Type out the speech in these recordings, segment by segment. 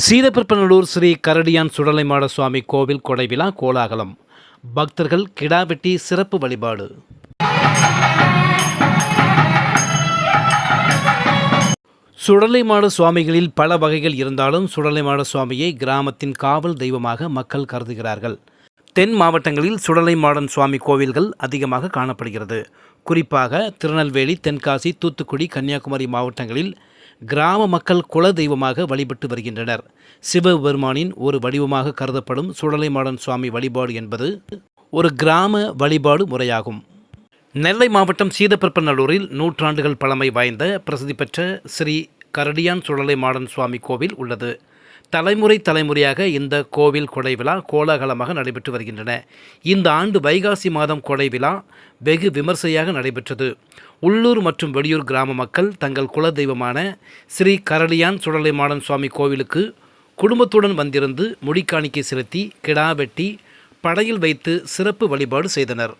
சீதப்பற்பநல்லூர் ஸ்ரீ கரடியான் சுடலைமாட சுவாமி கோவில் கொடை விழா கோலாகலம். பக்தர்கள் கிடாவெட்டி சிறப்பு வழிபாடு. சுடலைமாட சுவாமிகளில் பல வகைகள் இருந்தாலும் சுடலைமாட சுவாமியை கிராமத்தின் காவல் தெய்வமாக மக்கள் கருதுகிறார்கள். தென் மாவட்டங்களில் சுடலைமாடன் சுவாமி கோவில்கள் அதிகமாக காணப்படுகிறது. குறிப்பாக திருநெல்வேலி தென்காசி தூத்துக்குடி கன்னியாகுமரி மாவட்டங்களில் கிராம மக்கள் குல தெய்வமாக வழிபட்டு வருகின்றனர். சிவபெருமானின் ஒரு வடிவமாக கருதப்படும் சுடலைமாடன் சுவாமி வழிபாடு என்பது ஒரு கிராம வழிபாடு முறையாகும். நெல்லை மாவட்டம் சீதப்பற்பநல்லூரில் நூற்றாண்டுகள் பழமை வாய்ந்த பிரசித்தி பெற்ற ஸ்ரீ கரடியான் சுழலை மாடன் சுவாமி கோவில் உள்ளது. தலைமுறை தலைமுறையாக இந்த கோவில் கொடை விழா கோலாகலமாக நடைபெற்று வருகின்றன. இந்த ஆண்டு வைகாசி மாதம் கொடை விழா வெகு விமர்சையாக நடைபெற்றது. உள்ளூர் மற்றும் வெளியூர் கிராம மக்கள் தங்கள் குல தெய்வமான ஸ்ரீ கரடியான் சுடலை மாடன் சுவாமி கோவிலுக்கு குடும்பத்துடன் வந்திருந்து முடிக்காணிக்கை செலுத்தி கிடா வெட்டி படையில் வைத்து சிறப்பு வழிபாடு செய்தனர்.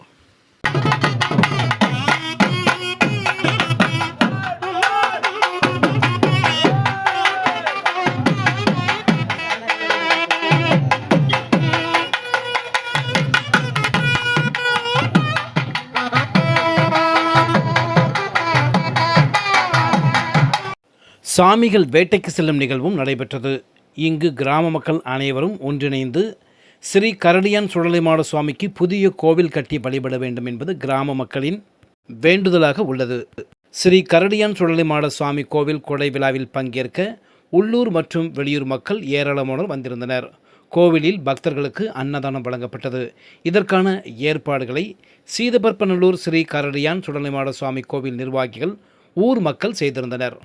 சாமிகள் வேட்டைக்கு செல்லும் நிகழ்வும் நடைபெற்றது. இங்கு கிராம மக்கள் அனைவரும் ஒன்றிணைந்து ஸ்ரீ கரடியான் சுடலைமாட சுவாமிக்கு புதிய கோவில் கட்டி வழிபட வேண்டும் என்பது கிராம மக்களின் வேண்டுதலாக உள்ளது. ஸ்ரீ கரடியான் சுடலைமாட சுவாமி கோவில் கொடை விழாவில் பங்கேற்க உள்ளூர் மற்றும் வெளியூர் மக்கள் ஏராளமானோர் வந்திருந்தனர். கோவிலில் பக்தர்களுக்கு அன்னதானம் வழங்கப்பட்டது. இதற்கான ஏற்பாடுகளை சீதபர்பநல்லூர் ஸ்ரீ கரடியான் சுடலைமாட சுவாமி கோவில் நிர்வாகிகள் ஊர் மக்கள் செய்திருந்தனர்.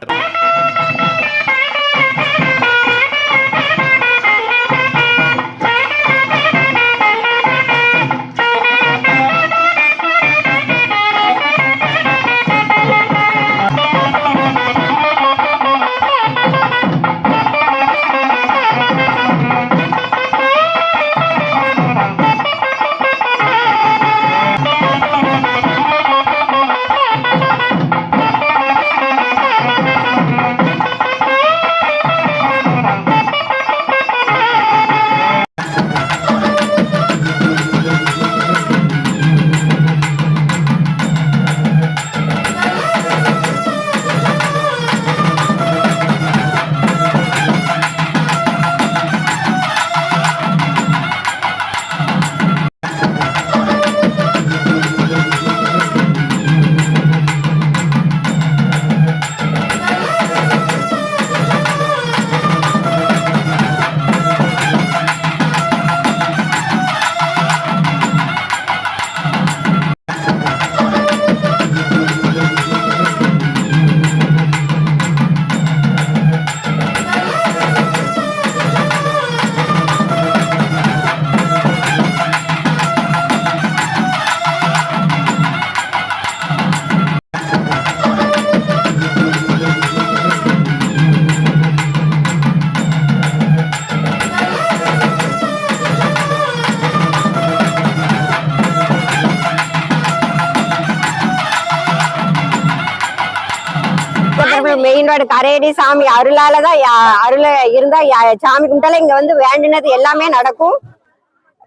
எங்களோட கரையடி சாமி அருளாலதான் யா- அருள இருந்தா சாமி கும்பிட்டால இங்க வந்து வேண்டினது எல்லாமே நடக்கும்.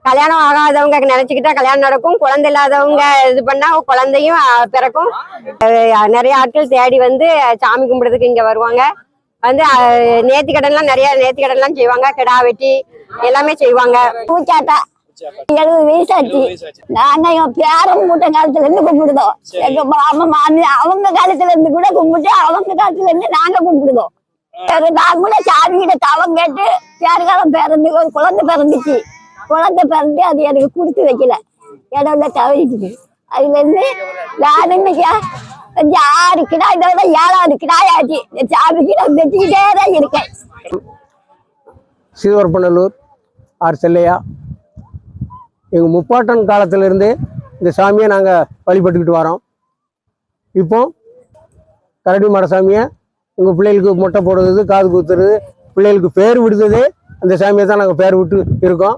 கல்யாணம் ஆகாதவங்க நினைச்சுக்கிட்டா கல்யாணம் நடக்கும். குழந்தை இல்லாதவங்க இது பண்ணா குழந்தையும் பிறக்கும். நிறைய ஆட்கள் தேடி வந்து சாமி கும்பிடுறதுக்கு இங்க வருவாங்க. வந்து அஹ், நேர்த்தி கடன்லாம் நிறைய நேர்த்தி கடன்லாம் செய்வாங்க. கிடா வெட்டி எல்லாமே செய்வாங்க. பூச்சாட்டா எழுபது வயசாச்சு? நாங்க எங்க பேரன் மூட்டை காலத்துல இருந்து கும்பிடுதோம். எங்க மாமா மாமி அவங்க காலத்துல இருந்து கூட கும்பிட்டு அவங்க காலத்துல இருந்து நாங்க கும்பிடுதோம். நாங்களும் சாமி கிட்ட தவம் கேட்டு பேருகாலம் பிறந்து ஒரு குழந்தை பிறந்துச்சு. குழந்தை பிறந்து அது எனக்கு கொடுத்து வைக்கல. இடம்ல தவறிச்சுது அதுல இருந்து நான் இன்னைக்கு கொஞ்சம் ஆறு கிடா இதோட ஏழாவது கிடாயாச்சு. இந்த சாமிக்கு நான் வச்சுக்கிட்டே தான் இருக்கேன். சீதவரப்பநல்லூர் ஆர் செல்லையா. எங்கள் முப்பாட்டன் காலத்திலிருந்து இந்த சாமியை நாங்கள் வழிபட்டுக்கிட்டு வரோம். இப்போ கரடி மாட சாமியை எங்கள் பிள்ளைகளுக்கு மொட்டை போடுறது காது குத்துறது பிள்ளைகளுக்கு பேர் விடுறதே அந்த சாமியை தான் நாங்கள் பேர் விட்டு இருக்கோம்.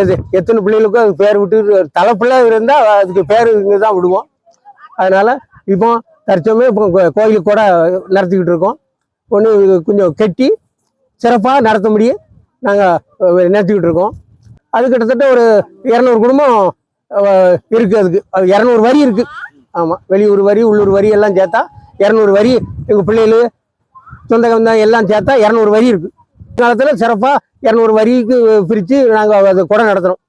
எது எத்தனை பிள்ளைகளுக்கும் அதுக்கு பேர் விட்டு தலைப்பிள்ளை இருந்தால் அதுக்கு பேர் இங்கே தான் விடுவோம். அதனால் இப்போ தற்சமயம் இப்போ கோயிலுக்கு கூட நடத்திக்கிட்டு இருக்கோம். ஒன்று கொஞ்சம் கெட்டி சிறப்பாக நடத்த முடியும் நாங்கள் நடத்திக்கிட்டு இருக்கோம். அது கிட்டத்தட்ட ஒரு இரநூறு குடும்பம் இருக்குது இருக்கு அதுக்கு. அது இரநூறு வரி இருக்கு. ஆமாம் வெளியூர் வரி உள்ளூர் வரி எல்லாம் சேர்த்தா இரநூறு வரி. எங்கள் பிள்ளைகள் சொந்தகம் தான் எல்லாம் சேர்த்தா இரநூறு வரி இருக்கு. காலத்தில் சிறப்பாக இரநூறு வரிக்கு பிரித்து நாங்கள் அதை குடம் நடத்துகிறோம்